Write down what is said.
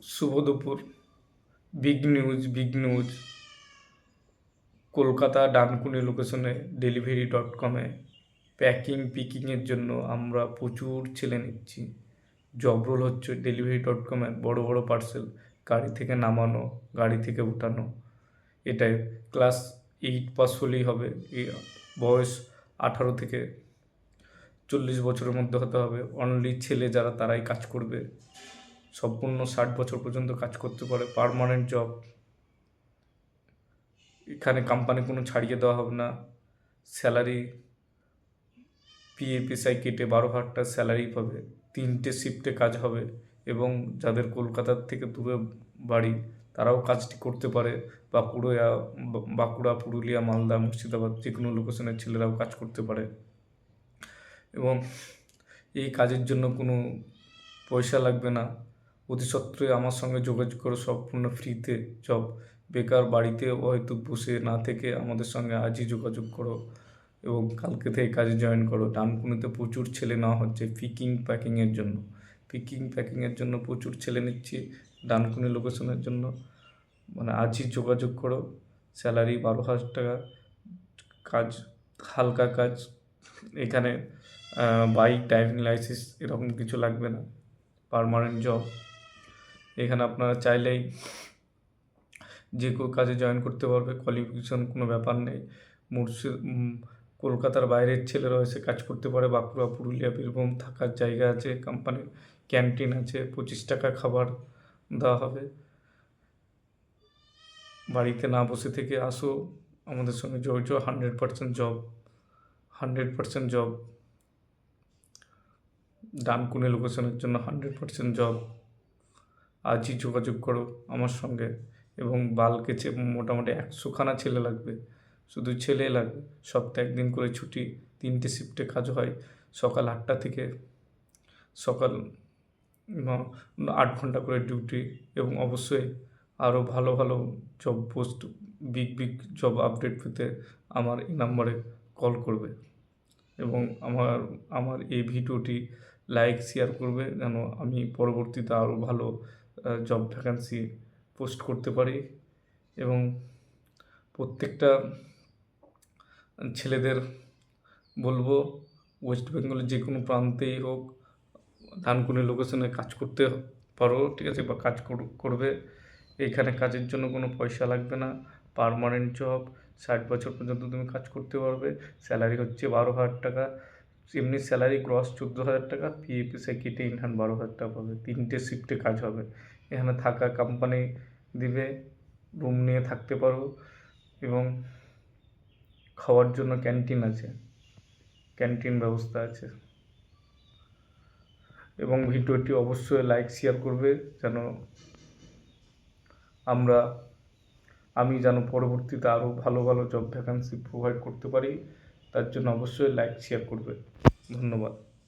শুভ দুপুর big news big news Kolkata Dankuni লোকেশনে delivery dot কমে প্যাকিং পিকিংয়ের জন্য আমরা প্রচুর ছেলে নিচ্ছি। জবরল হচ্ছে ডেলিভারি ডট কমে বড়ো বড়ো পার্সেল গাড়ি থেকে নামানো, গাড়ি থেকে উঠানো। এটাই ক্লাস এইট পাস হলেই হবে। বয়স আঠারো থেকে চল্লিশ বছরের মধ্যে হতে হবে। অনলি ছেলে যারা তারাই কাজ করবে। সম্পূর্ণ ষাট বছর পর্যন্ত কাজ করতে পারে পার্মানেন্ট জব এখানে কোম্পানি কোনো ছাড়িয়ে দেওয়া হবে না। স্যালারি পিএপিএসআই কেটে বারো হাজার টাকা স্যালারি পাবে। তিনটে শিফটে কাজ হবে এবং যাদের কলকাতার থেকে দূরে বাড়ি, তারাও কাজটি করতে পারে। বাঁকুড়া বাঁকুড়া, পুরুলিয়া, মালদা, মুর্শিদাবাদ যে কোনো লোকেশনের ছেলেরাও কাজ করতে পারে। এবং এই কাজের জন্য কোনো পয়সা লাগবে না। অতি সত্ত্বই আমার সঙ্গে যোগাযোগ করো, সম্পূর্ণ ফ্রিতে। জব বেকার বাড়িতে হয়তো বসে না থেকে আমাদের সঙ্গে আজই যোগাযোগ করো এবং কালকে থেকে কাজে জয়েন করো। ডানকুনিতে প্রচুর ছেলে নেওয়া হচ্ছে পিকিং প্যাকিংয়ের জন্য। পিকিং প্যাকিংয়ের জন্য প্রচুর ছেলে নিচ্ছি ডানকুনি লোকেশনের জন্য। মানে আজই যোগাযোগ করো স্যালারি বারো হাজার টাকা। কাজ, হালকা কাজ, এখানে বাইক ড্রাইভিং লাইসেন্স এরকম কিছু লাগবে না। পারমানেন্ট জব এখানে আপনারা চাইলেই যে কাজে জয়েন করতে পারবে কোয়ালিফিকেশন কোনো ব্যাপার নেই। মুর্শিদ কলকাতার বাইরের ছেলেরা এসে কাজ করতে পারে, বাঁকুড়া, পুরুলিয়া, বীরভূম থাকার জায়গা আছে কোম্পানির ক্যান্টিন আছে, পঁচিশ টাকা খাবার দেওয়া হবে। বাড়িতে না বসে থেকে আসো, আমাদের সঙ্গে জড়িত hundred percent job hundred percent job ডানকুনে লোকেশনের জন্য হান্ড্রেড পার্সেন্ট জব আজই যোগাযোগ করো আমার সঙ্গে এবং বালকে মোটামুটি একশোখানা ছেলে লাগবে, শুধু ছেলে লাগবে। সপ্তাহে একদিন করে ছুটি, তিনটে শিফটে কাজ হয়, সকাল আটটা থেকে সকাল আট ঘণ্টা করে ডিউটি এবং অবশ্যই আরও ভালো ভালো job post big big job update পেতে আমার এই নাম্বারে কল করবে এবং আমার আমার এই ভিডিওটি লাইক শেয়ার করবে যেন আমি পরবর্তীতে আরও ভালো জব ভ্যাকান্সি পোস্ট করতে পারি এবং প্রত্যেকটা ছেলেদের বলব ওয়েস্ট বেঙ্গলের যে কোনো প্রান্তেই হোক, ধানকুনি লোকেশনে কাজ করতে পারো, ঠিক আছে, বা কাজ কর- করবে। এখানে কাজের জন্য কোনো পয়সা লাগবে না পারমানেন্ট জব ষাট বছর পর্যন্ত তুমি কাজ করতে পারবে। স্যালারি হচ্ছে বারো হাজার টাকা। এমনি স্যালারি গ্রস চোদ্দ হাজার টাকা পিএফএসআই কেটে ইনহান বারো হাজার টাকা পাবে। তিনটে শিফটে কাজ হবে। এখানে থাকা কোম্পানি দিবে রুম নিয়ে থাকতে পারো এবং খাওয়ার জন্য ক্যান্টিন আছে। ক্যান্টিন ব্যবস্থা আছে। এবং ভিডিওটি অবশ্যই লাইক শেয়ার করবে যেন আমরা, আমি যেন পরবর্তীতে আরও ভালো ভালো জব ভ্যাকান্সি প্রোভাইড করতে পারি। তার জন্য অবশ্যই লাইক শেয়ার করবে ধন্যবাদ।